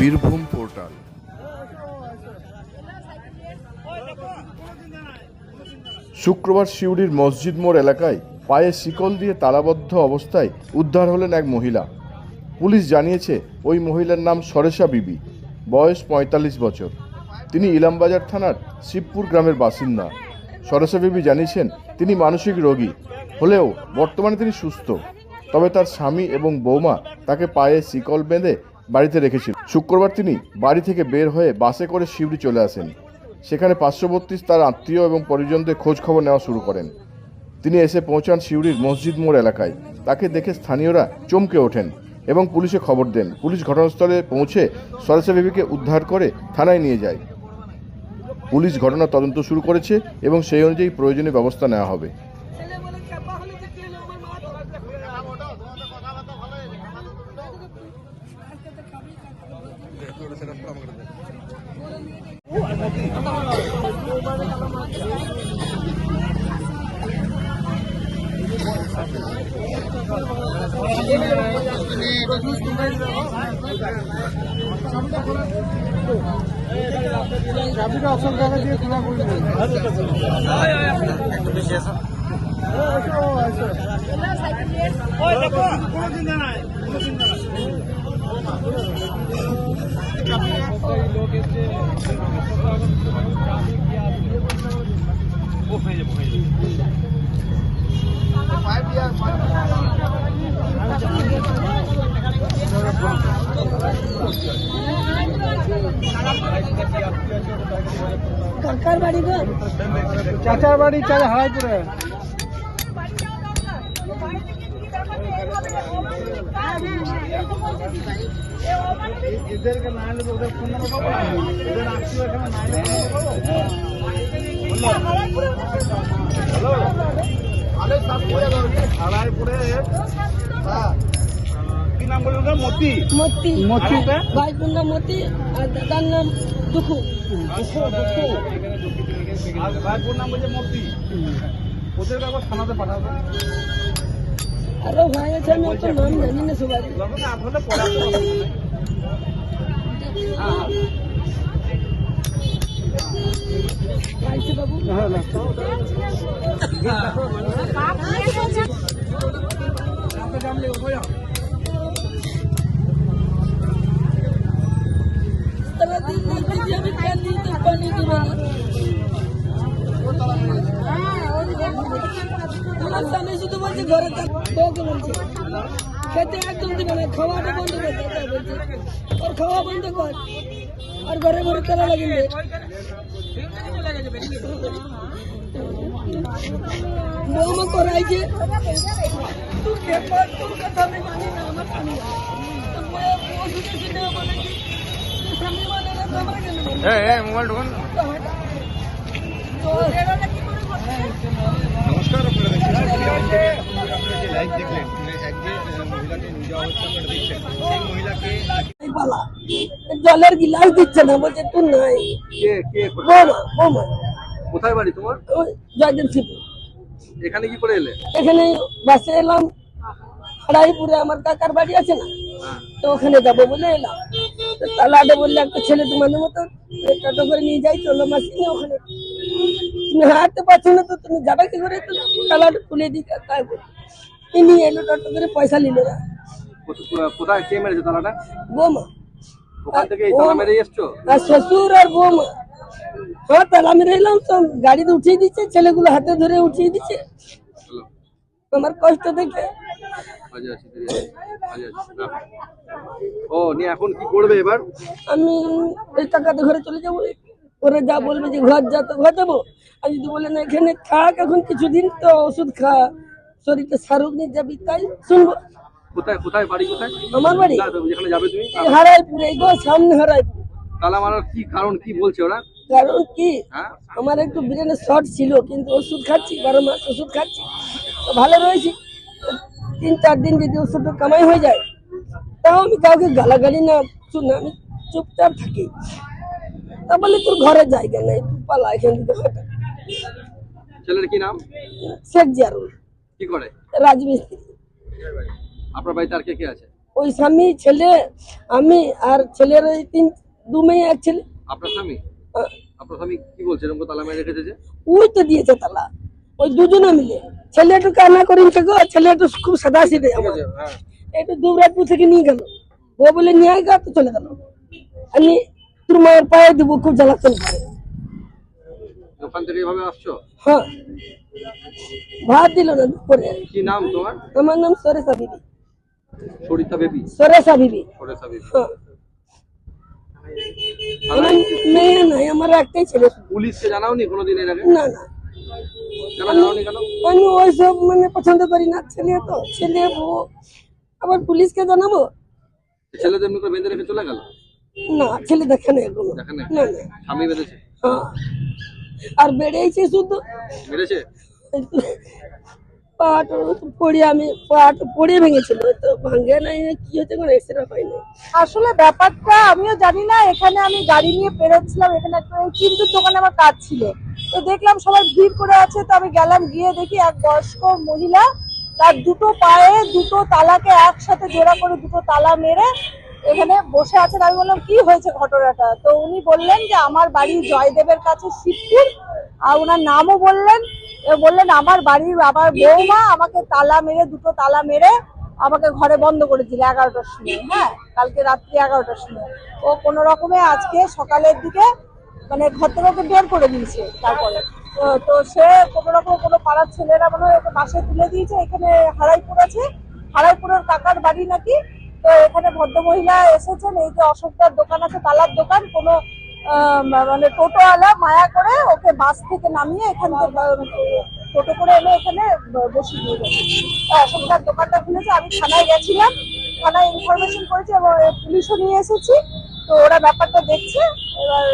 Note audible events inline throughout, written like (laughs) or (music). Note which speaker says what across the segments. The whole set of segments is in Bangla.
Speaker 1: বীরভূম পোর্টাল। শুক্রবার সিউড়ির মসজিদ মোড় এলাকায় পায়ে শিকল দিয়ে তালাবদ্ধ অবস্থায় উদ্ধার হলেন এক মহিলা। পুলিশ জানিয়েছে, ওই মহিলার নাম সরেশা বিবি, বয়স পঁয়তাল্লিশ বছর। তিনি ইলামবাজার থানার শিবপুর গ্রামের বাসিন্দা। সরেশা বিবি জানিয়েছেন, তিনি মানসিক রোগী। হলেও বর্তমানে তিনি সুস্থ। তবে তার স্বামী এবং বৌমা তাকে পায়ে শিকল বেঁধে বাড়িতে রেখেছিল। শুক্রবার তিনি বাড়ি থেকে বের হয়ে বাসে করে শিউড়ি চলে আসেন। সেখানে পার্শ্ববর্তী তার আত্মীয় এবং পরিজনদের খোঁজ খবর নেওয়া শুরু করেন। তিনি এসে পৌঁছান সিউড়ির মসজিদ মোড় এলাকায়। তাকে দেখে স্থানীয়রা চমকে ওঠেন এবং পুলিশে খবর দেন। পুলিশ ঘটনাস্থলে পৌঁছে সরেসা বিবিকে উদ্ধার করে থানায় নিয়ে যায়। পুলিশ ঘটনা তদন্ত শুরু করেছে এবং সেই অনুযায়ী প্রয়োজনীয় ব্যবস্থা নেওয়া হবে।
Speaker 2: চাপা হলে যে কি হলো আমার মা তো কাকার বাড়ি গো
Speaker 3: চাচার বাড়ি চাচা হারাইপুরে এদেরকে না এলে তো ওদের ফোন নাম্বার পাবো না এদের আত্মীয় এখানে না এলে ফোন নাম্বার পাবো হ্যালো আরে সব করে হ্যাঁ কি নাম বললেন মতি
Speaker 2: মতি
Speaker 3: মতি
Speaker 2: বোনরা মতি আর দাদার নাম দুখু।
Speaker 3: আর ভাইপুর নাম বলছে মতি। ওদের কাগজ থানাতে পাঠাবো
Speaker 2: আরও ভাই আছে আমি অত নাম জানি না সবাই
Speaker 3: যখন আসলে পড়াতে হবে
Speaker 2: পাইছে বাবু সারা আমার স্বামী শুধু বলছে ঘরে বউকে বলছে। খেতে একদম দিবে না খাওয়াটা বন্ধ করে বলছে। ওর খাওয়া বন্ধ কর। আর ঘরে ঘরে তারা লাগিয়ে বৌমা করাইছে তুই খেপার তোর কথা আমি মানি না আমার স্বামী তো বউ বউ শুনে শুনে বলে কি তুই স্বামী মানে না তো আমরা কেন মানি?
Speaker 3: মোবাইল ঢুকুন
Speaker 2: তো হটা। তো এরা কি করে করছে?
Speaker 3: নমস্কার আপনারা দেখছেন লাইভ দেখলেন একজন মহিলাকে নিয়ে যাওয়া হচ্ছে আপনারা দেখছেন সেই মহিলাকে
Speaker 2: এই পালা জলের গিলাস দিচ্ছে না বলছে তুই নাই। বৌমা বৌমা।
Speaker 3: কোথায় বাড়ি তোমার?
Speaker 2: ওই জয়দেব
Speaker 3: এখানে কি করে এলে?
Speaker 2: এখানে বাসে এলাম। হাড়াইপুরে আমার কাকার বাড়ি আছে না? তো ওখানে যাব বলে এলাম। তালাটে বললে একটা ছেলে তোমাদের মতো টোটো করে নিয়ে যাই চলো মাসি নিয়ে ওখানে। তুমি হাঁটতে পারছ না তো তুমি যাবে কি করে? তো তালাটা খুলে দিই তাই তিনি এলো টোটো করে পয়সা নিল না।
Speaker 3: কোথায়? কে মেরেছে তালাটা?
Speaker 2: বৌমা।
Speaker 3: ওখান থেকে তালা মেরে এসছো?
Speaker 2: শ্বশুর আর বৌমা হ্যাঁ তালা মেরে এলাম তো গাড়িতে উঠিয়ে দিচ্ছে ছেলেগুলো হাতে ধরে উঠিয়ে দিচ্ছে। আমার কষ্ট দেখে।
Speaker 3: ও নিয়ে এখন কি করবে এবার?
Speaker 2: আমি এই টাকাতে ঘরে চলে যাব। ওরা যা বলবে যে ঘর যা তো ঘর যাব আর যদি বলে না এখানে থাক এখন কিছুদিন তো ওষুধ খা শরীরটা সারুক নিয়ে যাবি তাই শুনব।
Speaker 3: কোথায় কোথায় বাড়ি কোথায়?
Speaker 2: আমার বাড়ি?
Speaker 3: যেখানে যাবে তুমি?
Speaker 2: হারাইপুরে এই গো সামনে হারাইপুর।
Speaker 3: তালা মারার কি কারণ কি বলছে ওরা?
Speaker 2: কারণ কি?
Speaker 3: হ্যাঁ?
Speaker 2: আমার একটু ব্রেনে শর্ট ছিল কিন্তু ওষুধ খাচ্ছি বারো মাস ওষুধ খাচ্ছি। ভালো রয়েছি। তিন চার দিন যদি ওষুধটা কামাই হয়ে যায় তাও আমি কাউকে গালাগালি না কিছু না আমি চুপচাপ থাকি। তা বলে তোর ঘরে জায়গা নেই তুই পালা এখান থেকে
Speaker 3: ছেলের কি নাম?
Speaker 2: শেখ জিয়ারুল।
Speaker 3: কি করে?
Speaker 2: রাজমিস্ত্রি।
Speaker 3: আপনার বাড়িতে আর কে কে আছে?
Speaker 2: ওই স্বামী ছেলে আমি আর ছেলের তিন দু মেয়ে এক ছেলে।
Speaker 3: আপনার স্বামী? আপনার স্বামী কি বলছে? এরকম তালা মেরে রেখেছে যে?
Speaker 2: ওই তো দিয়েছে তালা। ওই দুজনে মিলে। ছেলে একটু কান্না করেছে গো ছেলে একটু খুব সাদা আমার।
Speaker 3: হ্যাঁ।
Speaker 2: একটু দুবরাজপুর থেকে নিয়ে গেল। ও বলে নিয়ে গা তো চলে গেল। আমি তোর মায়ের পায়ে দেবো খুব জ্বালাতন করে।
Speaker 3: ওখান থেকে এভাবে আসছো?
Speaker 2: হ্যাঁ। ভাত দিল না দুপুরে।
Speaker 3: কি নাম তোমার?
Speaker 2: আমার নাম সরেসা বিবি
Speaker 3: সরিতা বেবি?
Speaker 2: সরেসা বিবি।
Speaker 3: সরেসা বেবি।
Speaker 2: হ্যাঁ। আমার মেয়ে নাই আমার একটাই ছেলে। শুধু।
Speaker 3: পুলিশকে জানাওনি কোনোদিন এর আগে?
Speaker 2: না না।
Speaker 3: কেন কেন?
Speaker 2: আমি ওইসব মানে পছন্দ করি না ছেলে তো ছেলে বউ। আবার পুলিশকে জানাব?
Speaker 3: ছেলেদের এমনি করে বেঁধে রেখে চলে গেল?
Speaker 2: না ছেলে দেখে না এগুলো
Speaker 3: দেখেন না
Speaker 2: না না।
Speaker 3: স্বামী বেঁধেছে?
Speaker 2: হ্যাঁ। আর বেড়েছে শুধু। (laughs)
Speaker 3: মেরেছে
Speaker 2: আমি তো ভাঙে কি হয় নাই
Speaker 4: আসলে ব্যাপারটা আমিও জানি না, এখানে আমি গাড়ি নিয়ে এখানে একটা দোকানে আমার কাজ ছিল। তো দেখলাম সবাই ভিড় করে আছে, তো আমি গেলাম, গিয়ে দেখি এক বয়স্ক মহিলা তার দুটো পায়ে দুটো তালাকে একসাথে জোড়া করে দুটো তালা মেরে এখানে বসে আছেন আমি বললাম, কি হয়েছে ঘটনাটা? তো উনি বললেন যে, আমার বাড়ি জয়দেবের কাছে শিবপুর। আর ওনার নামও বললেন বললেন আমার বাড়ির আমার বৌমা আমাকে তালা মেরে দুটো তালা মেরে আমাকে ঘরে বন্ধ করে দিল এগারোটার সময়। হ্যাঁ কালকে রাত্রি এগারোটার সময়। ও কোনো রকমে আজকে সকালের দিকে মানে ঘর থেকে ওকে বের করে দিয়েছে তারপরে। তো সে কোনো রকম কোনো পাড়ার ছেলেরা মনে হয় ওকে বাসায় তুলে দিয়েছে এখানে হারাইপুর আছে। হারাইপুরের কাকার বাড়ি নাকি? তো এখানে ভদ্রমহিলা এসেছেন এই যে অশোকদার দোকান আছে তালার দোকান কোনো মানে টোটোওয়ালা মায়া করে ওকে বাস থেকে নামিয়ে এখান থেকে টোটো করে এনে এখানে ব- বসিয়ে দিয়ে গেছে। দোকানটা খুলেছে, আমি থানায় গেছিলাম, থানায় ইনফরমেশন করেছি এবং পুলিশও নিয়ে এসেছি। তো ওরা ব্যাপারটা দেখছে, এবার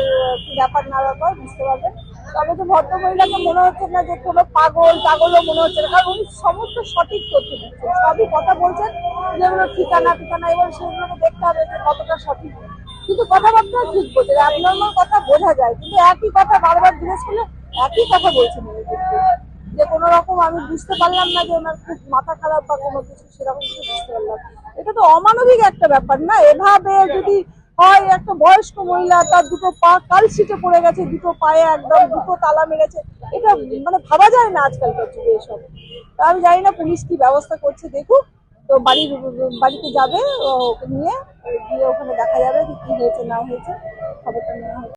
Speaker 4: কি ব্যাপার না ব্যাপার বুঝতে পারবেন। তবে তো ভদ্রমহিলাকে মনে হচ্ছে না যে কোনো পাগল পাগলও মনে হচ্ছে না। কারণ উনি সমস্ত সঠিক তথ্য দিচ্ছেন। সবই কথা বলছেন, যেগুলো ঠিকানা ঠিকানা এবার সেগুলোকে দেখতে হবে যে কতটা সঠিক। কিন্তু কথাবার্তা ঠিক বলছে অ্যাবনর্মাল কথা বোঝা যায়, কিন্তু একই কথা বারবার জিজ্ঞেস করলে একই কথা বলছেন যে কোনো রকম আমি বুঝতে পারলাম না যে ওনার খুব মাথা খারাপ বা কোনো কিছু, সেরকম কিছু বুঝতে পারলাম এটা তো অমানবিক একটা ব্যাপার না? এভাবে যদি হয়, একটা বয়স্ক মহিলা, তার দুটো পা কাল কালশিটে পড়ে গেছে, দুটো পায়ে একদম দুটো তালা মেরেছে, এটা মানে ভাবা যায় না আজকালকার যুগে এসব। তা আমি জানি না পুলিশ কি ব্যবস্থা করছে, দেখুক। তো বাড়ির বাড়িতে যাবে ওকে নিয়ে, গিয়ে ওখানে দেখা যাবে কি হয়েছে, না হয়েছে, খবরটা নেওয়া হবে।